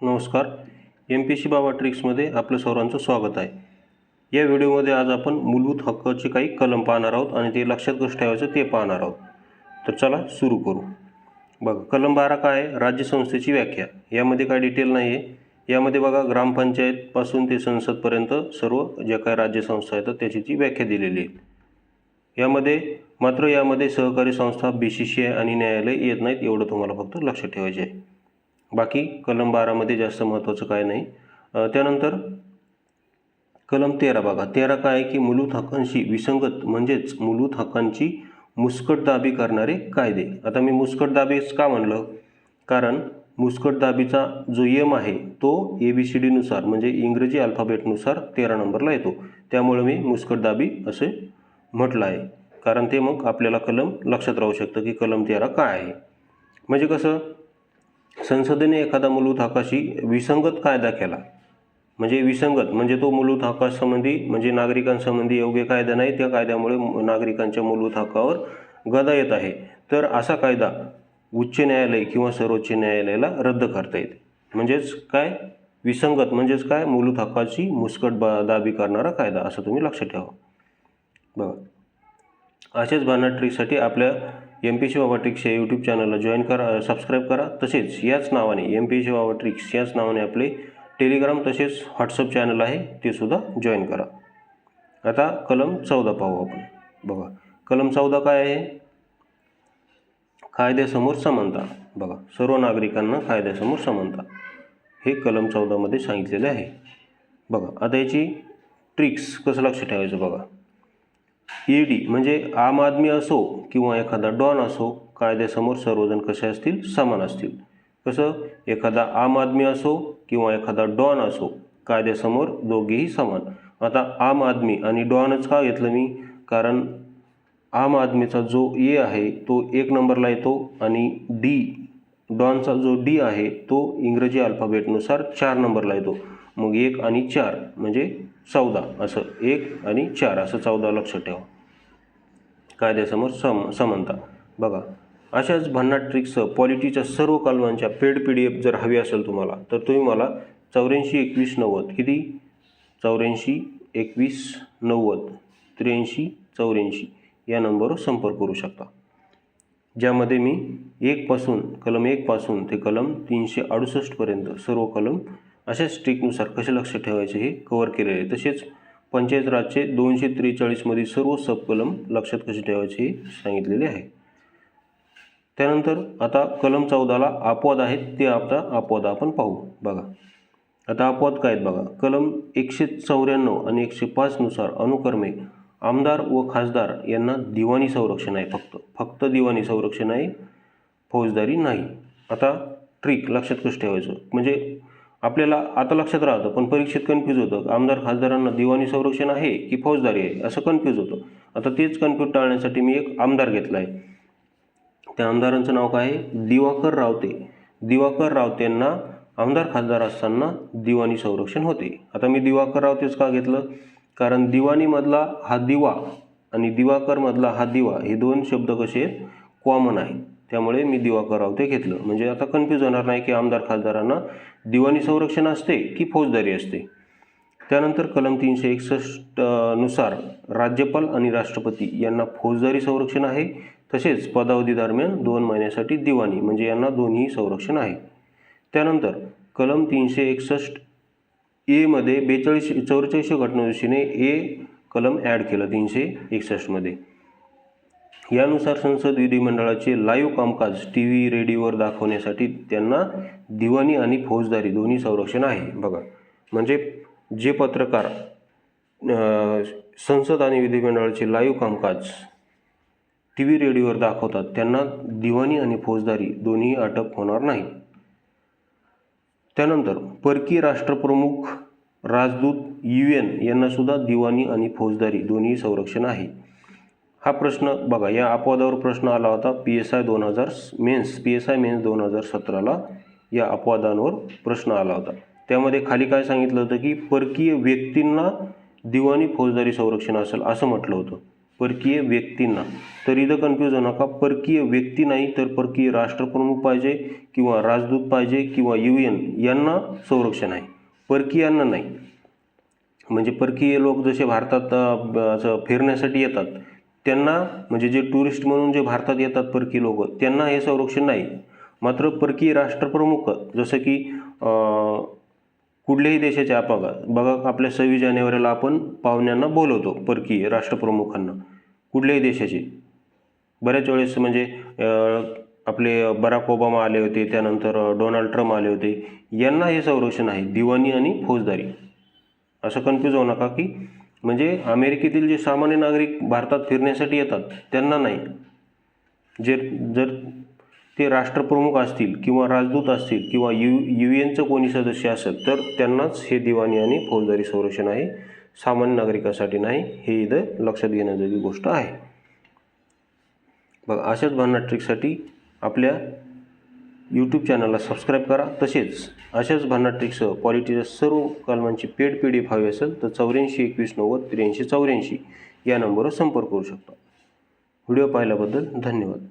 नमस्कार. M P C बाबा ट्रिक्समध्ये आपलं सर्वांचं स्वागत आहे. या व्हिडिओमध्ये आज आपण मूलभूत हक्काचे काही कलम पाहणार आहोत आणि ते लक्षात कसं ठेवायचं ते पाहणार आहोत. तर चला सुरू करू. बघा कलम बारा काय आहे? राज्यसंस्थेची व्याख्या. यामध्ये काय डिटेल नाही आहे यामध्ये बघा ग्रामपंचायतपासून ते संसदपर्यंत सर्व ज्या काही राज्यसंस्था आहेत त्याची ती व्याख्या दिलेली आहे. यामध्ये मात्र यामध्ये सहकारी संस्था बी सी सी आय आणि न्यायालय येत नाहीत एवढं तुम्हाला फक्त लक्षात ठेवायचे आहे. बाकी कलम बारामध्ये जास्त महत्त्वाचं काय नाही. त्यानंतर कलम तेरा बघा. तेरा काय आहे की मूलभूत हक्कांशी विसंगत म्हणजेच मूलभूत हक्कांची मुस्कटदाबी करणारे कायदे. आता मी मुस्कटदाबीच का म्हणलं? कारण मुस्कटदाबीचा जो यम आहे तो ए बी सी डीनुसार म्हणजे इंग्रजी अल्फाबेटनुसार तेरा नंबरला येतो. त्यामुळे मी मुस्कटदाबी असे म्हटलं आहे. कारण ते मग आपल्याला कलम लक्षात राहू शकतं की कलम तेरा काय आहे. म्हणजे कसं? संसदेने एखादा मूलभूत हक्काशी विसंगत कायदा केला. म्हणजे विसंगत म्हणजे तो मूलभूत हक्कासंबंधी म्हणजे नागरिकांसंबंधी योग्य कायदा नाही त्या कायद्यामुळे नागरिकांच्या मूलभूत हक्कावर गदा येत आहे. तर असा कायदा उच्च न्यायालय किंवा सर्वोच्च न्यायालयाला रद्द करता येते म्हणजेच काय? विसंगत म्हणजेच काय? मूलभूत हक्काची मुस्कट बा दाबी करणारा कायदा असं तुम्ही लक्षात ठेवा. बघा. अशाच भावना आपल्या एम पी शिवा ट्रिक्स या यूट्यूब चॅनलला जॉईन करा सबस्क्राईब करा. तसेच याच नावाने एम पी शिवा ट्रिक्स याच नावाने आपले टेलिग्राम तसेच व्हॉट्सअप चॅनल आहे ते सुद्धा जॉईन करा. आता कलम चौदा पाहू आपण. बघा कलम चौदा काय आहे? कायद्यासमोर समानता. बघा सर्व नागरिकांना कायद्यासमोर समानता. हे कलम चौदामध्ये सांगितलेले आहे. बघा आता याची ट्रिक्स कसं लक्ष ठेवायचं बघा. ई डी म्हणजे आम आदमी असो किंवा एखादा डॉन असो कायद्यासमोर सर्वजण कसे असतील? समान असतील. कसं? एखादा आम आदमी असो किंवा एखादा डॉन असो कायद्यासमोर दोघेही समान. आता आम आदमी आणि डॉनच का घेतलं मी? कारण आम आदमीचा जो ए आहे तो एक नंबरला येतो आणि डी डॉनचा जो डी आहे तो इंग्रजी अल्फाबेटनुसार चार नंबरला येतो. मग एक आणि चार म्हणजे चौदा असं एक आणि चार असं चौदा लक्षात ठेवा. कायद्यासमोर सम समानता. बघा अशाच भन्नाट ट्रिक्स पॉलिटीच्या सर्व कलमांच्या पेड पी डी एफ जर हवी असेल तुम्हाला तर तुम्ही मला चौऱ्याऐंशी एकवीस नव्वद किती? चौऱ्याऐंशी एकवीस नव्वद त्र्याऐंशी चौऱ्याऐंशी या नंबरवर संपर्क करू शकता. ज्यामध्ये मी एकपासून कलम एकपासून ते कलम तीनशे अडुसष्टपर्यंत सर्व कलम अशाच ट्रिकनुसार कसे लक्ष ठेवायचे हे कवर केलेले आहे. तसेच पंचायत राजचे दोनशे त्रेचाळीसमधील सर्व सब कलम लक्षात कसे ठेवायचे हे सांगितलेले आहे. त्यानंतर आता कलम चौदाला अपवाद आहेत ते आता अपवाद आपण पाहू. बघा. आता अपवाद काय आहेत बघा. कलम एकशे चौऱ्याण्णव आणि एकशे पाचनुसार अनुक्रमे आमदार व खासदार यांना दिवाणी संरक्षण आहे फक्त. फक्त दिवाणी संरक्षण आहे फौजदारी नाही. आता ट्रिक लक्षात कसं ठेवायचं? म्हणजे आपल्याला आता लक्षात राहतं पण परीक्षेत कन्फ्यूज होतं. आमदार खासदारांना दिवाणी संरक्षण आहे की फौजदारी आहे असं कन्फ्यूज होतं. आता तेच कन्फ्यूज टाळण्यासाठी मी एक आमदार घेतला आहे. त्या आमदारांचं नाव काय आहे? दिवाकर रावते. दिवाकर रावतेंना आमदार खासदार असताना दिवाणी संरक्षण होते. आता मी दिवाकर रावतेच का घेतलं? कारण दिवाणीमधला हा दिवा आणि दिवाकरमधला हा दिवा हे दोन शब्द कसे आहेत? कॉमन आहे त्यामुळे मी दिवाकर रावते घेतलं. म्हणजे आता कन्फ्यूज होणार नाही की आमदार खासदारांना दिवाणी संरक्षण असते की फौजदारी असते. त्यानंतर कलम तीनशे एकसष्टनुसार राज्यपाल आणि राष्ट्रपती यांना फौजदारी संरक्षण आहे. तसेच पदावधी दरम्यान दोन महिन्यासाठी दिवाणी म्हणजे यांना दोन्ही संरक्षण आहे. त्यानंतर कलम तीनशे एकसष्ट एमध्ये बेचाळीस चौवेचाळीसशे घटनादुरुस्तीने ए कलम ॲड केलं तीनशे एकसष्टमध्ये यानुसार संसद विधिमंडळाचे लाईव्ह कामकाज टी व्ही रेडिओवर दाखवण्यासाठी त्यांना दिवाणी आणि फौजदारी दोन्ही संरक्षण आहे. बघा म्हणजे जे पत्रकार संसद आणि विधिमंडळाचे लाईव्ह कामकाज टी व्ही रेडिओवर दाखवतात त्यांना दिवाणी आणि फौजदारी दोन्ही अटक होणार नाही. त्यानंतर परकीय राष्ट्रप्रमुख राजदूत यू एन यांनासुद्धा दिवाणी आणि फौजदारी दोन्ही संरक्षण आहे. हा प्रश्न बघा या अपवादावर प्रश्न आला होता पी एस आय दोन हजार mains P S I mains दोन हजार सतराला या अपवादांवर प्रश्न आला होता. त्यामध्ये खाली काय सांगितलं होतं की परकीय व्यक्तींना दिवाणी फौजदारी संरक्षण असेल असं म्हटलं होतं. परकीय व्यक्तींना. तर इथं कन्फ्यूज होऊ नका. परकीय व्यक्ती नाही तर परकीय राष्ट्रप्रमुख पाहिजे किंवा राजदूत पाहिजे किंवा यू एन यांना संरक्षण आहे. परकीयांना नाही. म्हणजे परकीय लोक जसे भारतात असं फिरण्यासाठी येतात त्यांना म्हणजे जे टुरिस्ट म्हणून जे भारतात येतात परकी लोक त्यांना हे संरक्षण नाही. मात्र परकीय राष्ट्रप्रमुख जसं की कुठल्याही देशाचे आपागा बघा बघा आपल्या सव्वीस जानेवारीला आपण पाहुण्यांना बोलवतो परकीय राष्ट्रप्रमुखांना कुठल्याही देशाचे. बऱ्याच वेळेस म्हणजे आपले बराक ओबामा आले होते त्यानंतर डोनाल्ड ट्रम्प आले होते यांना हे संरक्षण आहे दिवाणी आणि फौजदारी. असं कन्फ्यूज होऊ नका की म्हणजे अमेरिकेतील जे सामान्य नागरिक भारतात फिरण्यासाठी येतात त्यांना नाही. जे जर ते राष्ट्रप्रमुख असतील किंवा राजदूत असतील किंवा यू यू एनचं कोणी सदस्य असेल तर त्यांनाच हे दिवाणी आणि फौजदारी संरक्षण आहे. सामान्य नागरिकासाठी नाही. हे इथं लक्षात घेण्याजोगी गोष्ट आहे. बघा अशाच भांडणा ट्रिकसाठी आपल्या यूट्यूब चॅनलला सबस्क्राईब करा. तसेच अशाच भन्नाट पॉलिटीच्या सर्व कलमांची पेड पी डी एफ हवी असेल तर चौऱ्याऐंशी एकवीस नव्वद त्र्याऐंशी चौऱ्याऐंशी या नंबरवर संपर्क करू शकता. व्हिडिओ पाहिल्याबद्दल धन्यवाद.